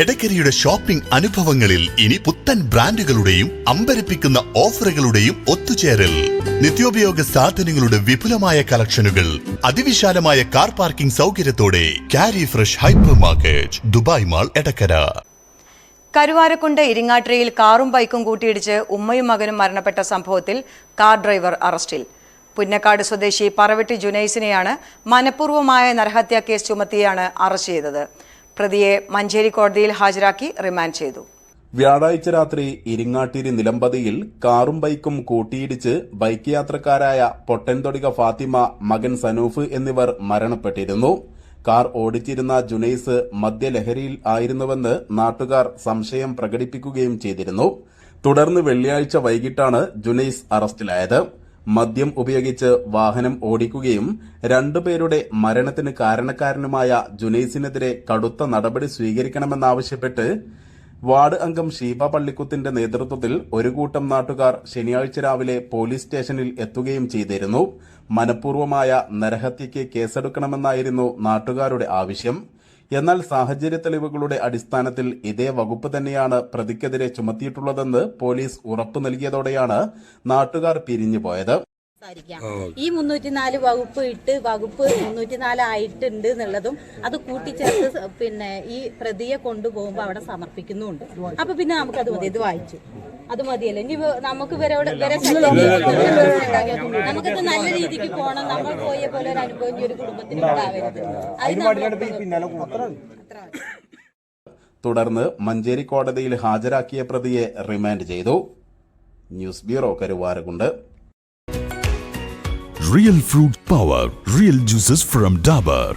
എടക്കരയുടെ shopping അനുഭവങ്ങളിൽ ഇനി പുത്തൻ ബ്രാൻഡുകളുടെയും അമ്പരപ്പിക്കുന്ന ഓഫറുകളുടെയും ഒത്തുചേരൽ. നിത്യോപയോഗ സാധനങ്ങളുടെ വിപുലമായ കളക്ഷനുകൾ അതിവിശാലമായ car parking സൗകര്യത്തോടെ carry fresh hypermarket Dubai mall Edakkara. Karuvarakundu ഇരിങ്ങാട്ടിരിയിൽ കാറും ബൈക്കും കൂട്ടിയിടിച്ച് ഉമ്മയും മകനും മരണപ്പെട്ട സംഭവത്തിൽ കാർ ഡ്രൈവർ അറസ്റ്റിൽ. പുന്നക്കാട് സ്വദേശി പറവെട്ടി ജുനൈസിനെയാണ് മനഃപൂർവമായ നരഹത്യാ കേസ് ചുമത്തിയാണ് അറസ്റ്റ് ചെയ്തത്. പ്രതിയെ മഞ്ചേരി കോടതിയിൽ ഹാജരാക്കി റിമാൻഡ് ചെയ്തു. വ്യാഴാഴ്ച രാത്രി ഇരിങ്ങാട്ടിരി നിലമ്പതിയിൽ കാറും ബൈക്കും കൂട്ടിയിടിച്ച് ബൈക്ക് യാത്രക്കാരായ പൊട്ടൻതൊടിക ഫാത്തിമ മകൻ സനൂഫ് എന്നിവർ മരണപ്പെട്ടിരുന്നു. കാർ ഓടിച്ചിരുന്ന ജുനൈസ് മദ്യലഹരിയിൽ ആയിരുന്നുവെന്ന് നാട്ടുകാർ സംശയം പ്രകടിപ്പിക്കുകയും ചെയ്തിരുന്നു. തുടർന്ന് വെള്ളിയാഴ്ച വൈകിട്ടാണ് ജുനൈസ് അറസ്റ്റിലായത്. മദ്യം ഉപയോഗിച്ച് വാഹനം ഓടിക്കുകയും രണ്ടുപേരുടെ മരണത്തിന് കാരണക്കാരനുമായ ജുനൈസിനെതിരെ കടുത്ത നടപടി സ്വീകരിക്കണമെന്നാവശ്യപ്പെട്ട് വാർഡ് അംഗം ഷീബ പള്ളിക്കുത്തിന്റെ നേതൃത്വത്തിൽ ഒരു കൂട്ടം നാട്ടുകാർ ശനിയാഴ്ച രാവിലെ പോലീസ് സ്റ്റേഷനിൽ എത്തുകയും ചെയ്തിരുന്നു. മനഃപൂർവമായ നരഹത്യയ്ക്ക് കേസെടുക്കണമെന്നായിരുന്നു നാട്ടുകാരുടെ ആവശ്യം. എന്നാൽ സാഹചര്യ തെളിവുകളുടെ അടിസ്ഥാനത്തിൽ ഇതേ വകുപ്പ് തന്നെയാണ് പ്രതിക്കെതിരെ ചുമത്തിയിട്ടുള്ളതെന്ന് പോലീസ് ഉറപ്പു നൽകിയതോടെയാണ് നാട്ടുകാർ പിരിഞ്ഞുപോയത് ഈ മുന്നൂറ്റിനാല് വകുപ്പ് ഇട്ട് വകുപ്പ് മുന്നൂറ്റിനാല് ആയിട്ടുണ്ട് എന്നുള്ളതും അത് കൂട്ടിച്ചേർത്ത് പിന്നെ ഈ പ്രതിയെ കൊണ്ടുപോകുമ്പോൾ അവിടെ സമർപ്പിക്കുന്നുണ്ട് അപ്പൊ പിന്നെ നമുക്കത് മതി. ഇത് വായിച്ചു. അത് മതിയല്ലോ? ഇനി നമുക്ക് ഇവരോട് ഇവരെ നമുക്കത് നല്ല രീതിക്ക് പോകണം നമ്മൾ പോയ പോലെ ഒരു അനുഭവം ഈ ഒരു കുടുംബത്തിന് ഉണ്ടാവരുത്. അത് നമ്മൾ തുടർന്ന് മഞ്ചേരി കോടതിയിൽ ഹാജരാക്കിയ പ്രതിയെ റിമാൻഡ് ചെയ്തു. News bureau Karuvarakundu. Real fruit power real juices from Dabur